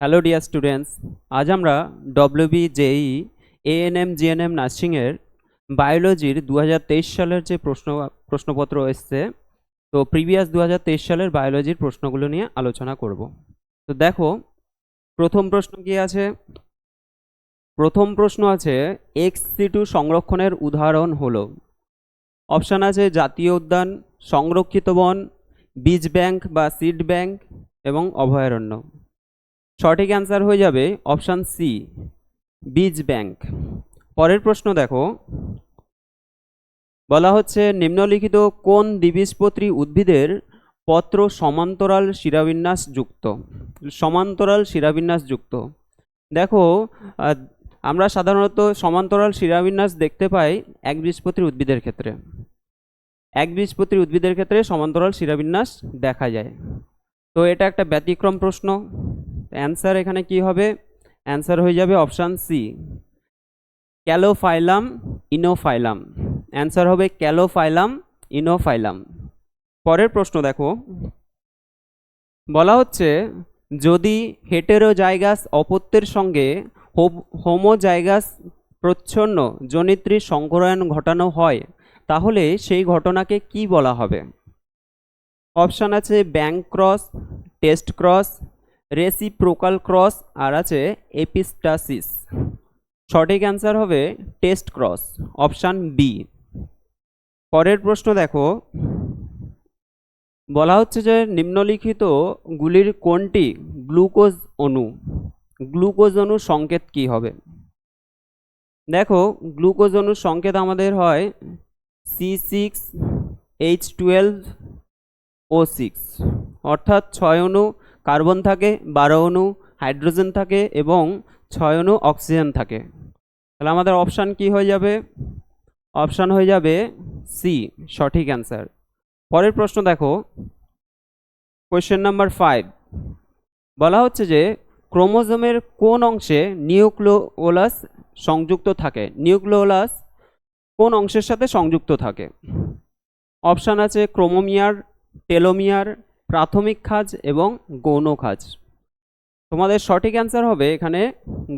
Hello dear students আজ আমরা WB JE ANM GNM নার্সিংয়ের বায়োলজির দু হাজার তেইশ সালের যে প্রশ্ন, প্রশ্নপত্র এসছে, তো প্রিভিয়াস দু হাজার তেইশ সালের বায়োলজির প্রশ্নগুলো নিয়ে আলোচনা করব। তো দেখো, প্রথম প্রশ্ন কি আছে? প্রথম প্রশ্ন আছে এক্স টু সংরক্ষণের উদাহরণ হলো। অপশান আছে, জাতীয় উদ্যান, সংরক্ষিত বন, বীজ ব্যাংক বা সিড ব্যাংক এবং অভয়ারণ্য। সঠিক অ্যান্সার হয়ে যাবে অপশান সি বীজ ব্যাংক পরের প্রশ্ন দেখো। বলা হচ্ছে, নিম্নলিখিত কোন দ্বিবীজপত্রী উদ্ভিদের পত্র সমান্তরাল শিরাবিন্যাস যুক্ত? সমান্তরাল শিরাবিন্যাস যুক্ত। দেখো আমরা সাধারণত সমান্তরাল শিরাবিন্যাস দেখতে পাই একবীজপত্রী উদ্ভিদের ক্ষেত্রে। একবীজপত্রী উদ্ভিদের ক্ষেত্রে সমান্তরাল শিরাবিন্যাস দেখা যায়। তো এটা একটা ব্যতিক্রম প্রশ্ন। অ্যান্সার এখানে কি হবে? অ্যান্সার হয়ে যাবে option C calophyllum inophyllum answer হবে ক্যালোফাইলাম ইনোফাইলাম পরের প্রশ্ন দেখো। বলা হচ্ছে, যদি হেটেরোজাইগাস অপত্যের সঙ্গে হোমোজাইগাস প্রচ্ছন্ন জনিত্রীর সংকরায়ন ঘটানো হয়, তাহলে সেই ঘটনাকে কি বলা হবে? অপশান আছে back cross, test cross reciprocal cross আর আছে এপিস্টাসিস। সঠিক অ্যান্সার হবে টেস্ট ক্রস, অপশান বি। পরের প্রশ্ন দেখো। বলা হচ্ছে যে নিম্নলিখিত গুলির কোনটি গ্লুকোজ অণু? গ্লুকোজ অণুর সংকেত কি হবে? দেখো, গ্লুকোজ অণুর সংকেত আমাদের হয় C six H twelve O six. অর্থাৎ ছয় অণু কার্বন থাকে, বারো অণু, হাইড্রোজেন থাকে এবং ছয় অণু অক্সিজেন থাকে। তাহলে আমাদের অপশান কি হয়ে যাবে? অপশান হয়ে যাবে সি সঠিক অ্যান্সার। পরের প্রশ্ন দেখো। Question number five. বলা হচ্ছে যে ক্রোমোজোমের কোন অংশে নিউক্লিওলাস সংযুক্ত থাকে? নিউক্লিওলাস কোন অংশের সাথে সংযুক্ত থাকে? অপশান আছে ক্রোমোমিয়ার, টেলোমিয়ার প্রাথমিক খাজ এবং গৌণ খাজ। তোমাদের সঠিক অ্যান্সার হবে এখানে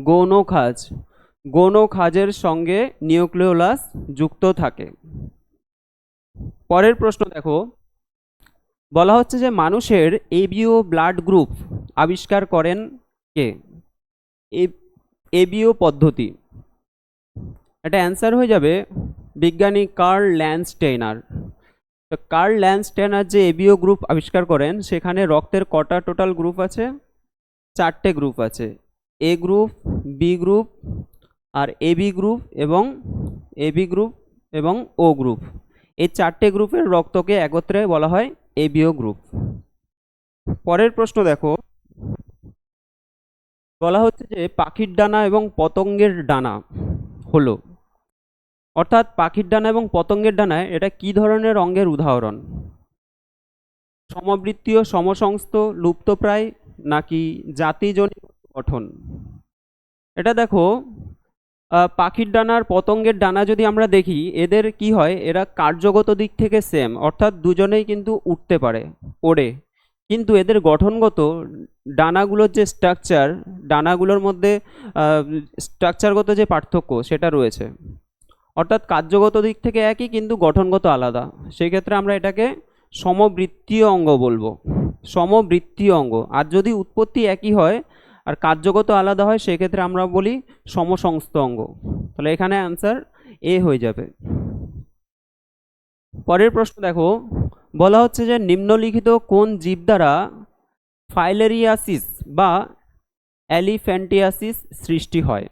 গৌণ খাজ। গৌণ খাজের সঙ্গে নিউক্লিওলাস যুক্ত থাকে। পরের প্রশ্ন দেখো। বলা হচ্ছে যে মানুষের এবিও ব্লাড গ্রুপ আবিষ্কার করেন কে? এবিও পদ্ধতি। এটা অ্যান্সার হয়ে যাবে বিজ্ঞানী কার্ল ল্যান্ডস্টেইনার তো কার্ল ল্যান্ডস্টেনার যে এবিও গ্রুপ আবিষ্কার করেন, সেখানে রক্তের কটা টোটাল গ্রুপ আছে? চারটে গ্রুপ আছে। এ গ্রুপ বি গ্রুপ আর এবি গ্রুপ এবং এবি গ্রুপ এবং ও গ্রুপ এই চারটে গ্রুপের রক্তকে একত্রে বলা হয় এবিও গ্রুপ পরের প্রশ্ন দেখো। বলা হচ্ছে যে পাখির ডানা এবং পতঙ্গের ডানা হলো। অর্থাৎ পাখির ডানা এবং পতঙ্গের ডানায় এটা কি ধরনের অঙ্গের উদাহরণ? সমবৃত্তীয়, সমসংস্থ, লুপ্তপ্রায় নাকি জাতিজনিত গঠন? এটা দেখো পাখির ডানার পতঙ্গের ডানা যদি আমরা দেখি, এদের কি হয়? এরা কার্যগত দিক থেকে সেম অর্থাৎ দুজনেই কিন্তু উঠতে পারে, ওড়ে। কিন্তু এদের গঠনগত ডানাগুলোর যে স্ট্রাকচার ডানাগুলোর মধ্যে স্ট্রাকচারগত যে পার্থক্য, সেটা রয়েছে। অর্থাৎ কার্যগত দিক থেকে একই, কিন্তু গঠনগত আলাদা। সেই ক্ষেত্রে আমরা এটাকে সমবৃত্তীয় অঙ্গ বলব। সমবৃত্তীয় অঙ্গ। আর যদি উৎপত্তি একই হয়, আর কার্যগত আলাদা হয়, সেক্ষেত্রে আমরা বলি সমসংস্থ অঙ্গ। তাহলে এখানে অ্যান্সার এ হয়ে যাবে। পরের প্রশ্ন দেখো। বলা হচ্ছে যে নিম্নলিখিত কোন জীব দ্বারা ফাইলেরিয়াসিস বা অ্যালিফ্যান্টিয়াসিস সৃষ্টি হয়?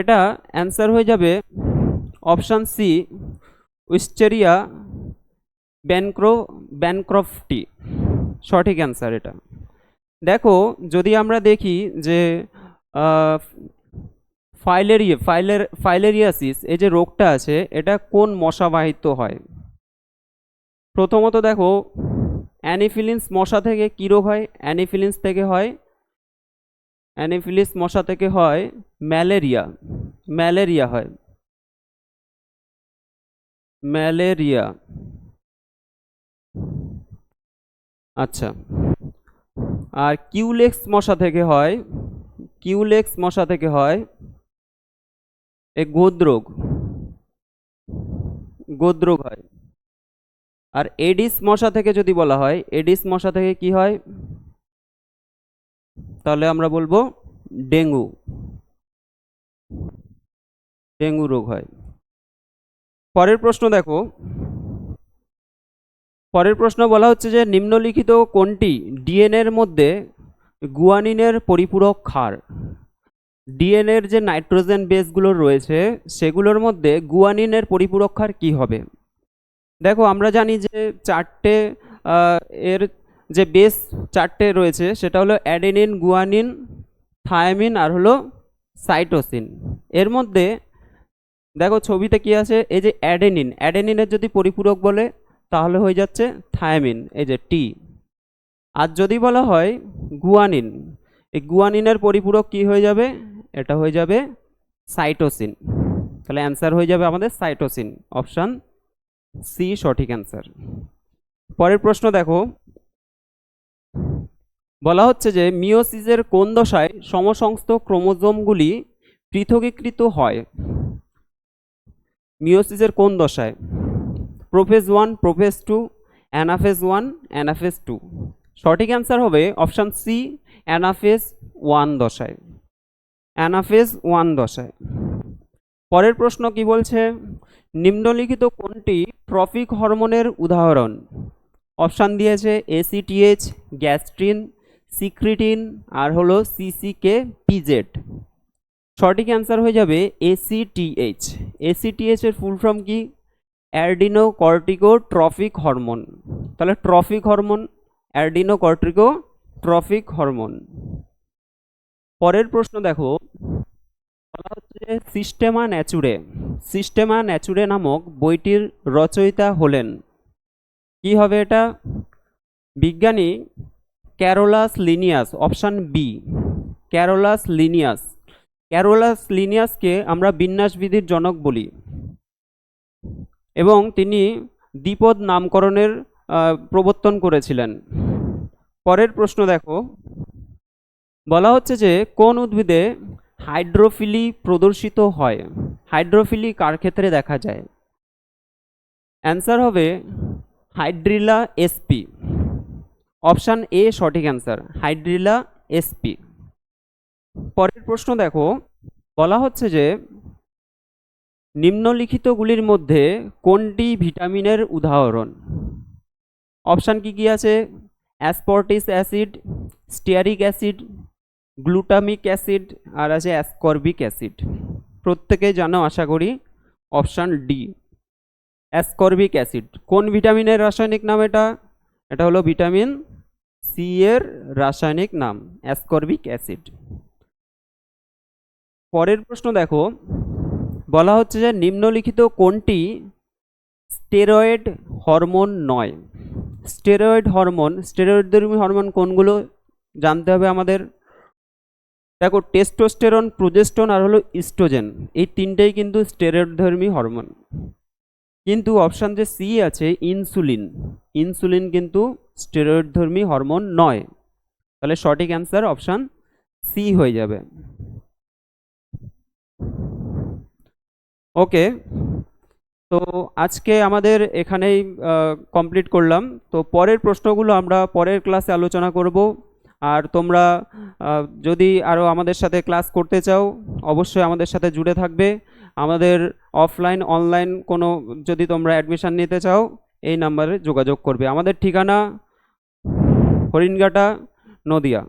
এটা অ্যান্সার হয়ে যাবে অপশান সি, উইস্টেরিয়া ব্যানক্রো, ব্যানক্রফটি। সঠিক অ্যান্সার এটা। দেখো, যদি আমরা দেখি যে ফাইলেরিয়া, ফাইলের, ফাইলেরিয়াসিস, এই যে রোগটা আছে, এটা কোন মশাবাহিত হয়? প্রথমত দেখো, অ্যানিফিলিন্স মশা থেকে কী রোগ হয়? অ্যানিফিলিন্স থেকে হয় অ্যানিফিলিস মশা থেকে হয় ম্যালেরিয়া। ম্যালেরিয়া হয়। ম্যালেরিয়া। আচ্ছা। আর কিউলেক্স মশা থেকে হয়, কিউলেক্স মশা থেকে হয় এ গোদরোগ। গোদরোগ হয়। আর এডিস মশা থেকে যদি বলা হয়, এডিস মশা থেকে কি হয়? তাহলে আমরা বলব ডেঙ্গু। ডেঙ্গু রোগ হয়। পরের প্রশ্ন দেখো। পরের প্রশ্ন বলা হচ্ছে যে নিম্নলিখিত কোনটি? ডিএনএর মধ্যে গুয়ানিনের পরিপূরক ক্ষার। ডিএনএর যে নাইট্রোজেন বেসগুলো রয়েছে, সেগুলোর মধ্যে গুয়ানিনের পরিপূরক ক্ষার কী হবে? দেখো, আমরা জানি যে চারটে এর যে বেস চারটে রয়েছে, সেটা হলো অ্যাডেনিন গুয়ানিন থায়ামিন আর হলো সাইটোসিন এর মধ্যে দেখো ছবিতে কি আছে? এই যে অ্যাডেনিন অ্যাডেনিনের যদি পরিপূরক বলে, তাহলে হয়ে যাচ্ছে থায়ামিন এই যে টি আর যদি বলা হয় গুয়ানিন এই গুয়ানিনের পরিপূরক কি হয়ে যাবে? এটা হয়ে যাবে সাইটোসিন তাহলে অ্যান্সার হয়ে যাবে আমাদের সাইটোসিন অপশান সি সঠিক অ্যান্সার পরের প্রশ্ন দেখো। বলা হচ্ছে যে মিওসিসের কোন দশায় সমসংস্থ ক্রোমোজোমগুলি পৃথকীকৃত হয়? মিওসিসের কোন দশায়? Prophase one, prophase two, anaphase one, anaphase two. সঠিক অ্যান্সার হবে অপশান সি, অ্যানাফেজ ওয়ান দশায়। অ্যানাফেজ ওয়ান দশায়। পরের প্রশ্ন কি বলছে? নিম্নলিখিত কোনটি ট্রফিক হরমোনের উদাহরণ? অপশান দিয়েছে এসিটিএইচ গ্যাস্ট্রিন সিক্রিটিন আর হলো সিসিকে পিজেড সঠিক অ্যান্সার হয়ে যাবে এসিটিএইচ এসিটিএইচ এর ফুল ফর্ম কি? Adrenocorticotrophic hormone. তাহলে trophic hormone অ্যারডিনো cortico trophic hormone. পরের প্রশ্ন দেখো। বলা হচ্ছে সিস্টেমা ন্যাচুরে। সিস্টেমা ন্যাচুরে নামক বইটির রচয়িতা হলেন। কি হবে এটা? বিজ্ঞানী Carolus Linnaeus option B Carolus Linnaeus Carolus লিনিয়াসকে আমরা বিন্যাসবিধির জনক বলি। এবং তিনি দ্বিপদ নামকরণের প্রবর্তন করেছিলেন। পরের প্রশ্ন দেখো। বলা হচ্ছে যে, কোন উদ্ভিদে হাইড্রোফিলি প্রদর্শিত হয়? হাইড্রোফিলি কার ক্ষেত্রে দেখা যায়? অ্যান্সার হবে হাইড্রিলা এসপি। অপশান এ সঠিক অ্যান্সার, হাইড্রিলা এসপি পরের প্রশ্ন দেখো, বলা হচ্ছে যে নিম্নলিখিতগুলির মধ্যে কোনটি ভিটামিনের উদাহরণ? অপশান কি কি আছে? Aspartic acid, stearic acid, glutamic acid আর আছে অ্যাসকর্বিক অ্যাসিড। প্রত্যেকে জানো, আশা করি, অপশান ডি। Ascorbic acid. কোন ভিটামিনের রাসায়নিক নাম এটা? এটা হলো ভিটামিন সি এর রাসায়নিক নাম অ্যাসকর্বিক অ্যাসিড। পরের প্রশ্ন দেখো, বলা হচ্ছে যে নিম্নলিখিত কোনটি স্টেরয়েড হরমোন নয়? স্টেরয়েড হরমোন স্টেরয়েডধর্মী হরমোন কোনগুলো জানতে হবে আমাদের। দেখো, টেস্টোস্টেরন প্রোজেস্টন আর হলো ইস্ট্রোজেন, এই তিনটেই কিন্তু স্টেরয়েডধর্মী হরমোন। কিন্তু অপশান যে সি আছে ইনসুলিন ইনসুলিন কিন্তু স্টেরয়েডধর্মী হরমোন নয়। তাহলে সঠিক অ্যান্সার অপশান সি হয়ে যাবে। ওকে তো আজকে আমাদের এখানেই কমপ্লিট করলাম। তো পরের প্রশ্নগুলো আমরা পরের ক্লাসে আলোচনা করব। আর তোমরা যদি আরও আমাদের সাথে ক্লাস করতে চাও, অবশ্যই আমাদের সাথে জুড়ে থাকবে। আমাদের অফলাইন অনলাইন কোনো যদি তোমরা অ্যাডমিশান নিতে চাও, এই নাম্বারে যোগাযোগ করবে। আমাদের ঠিকানা হরিণঘাটা, নদিয়া।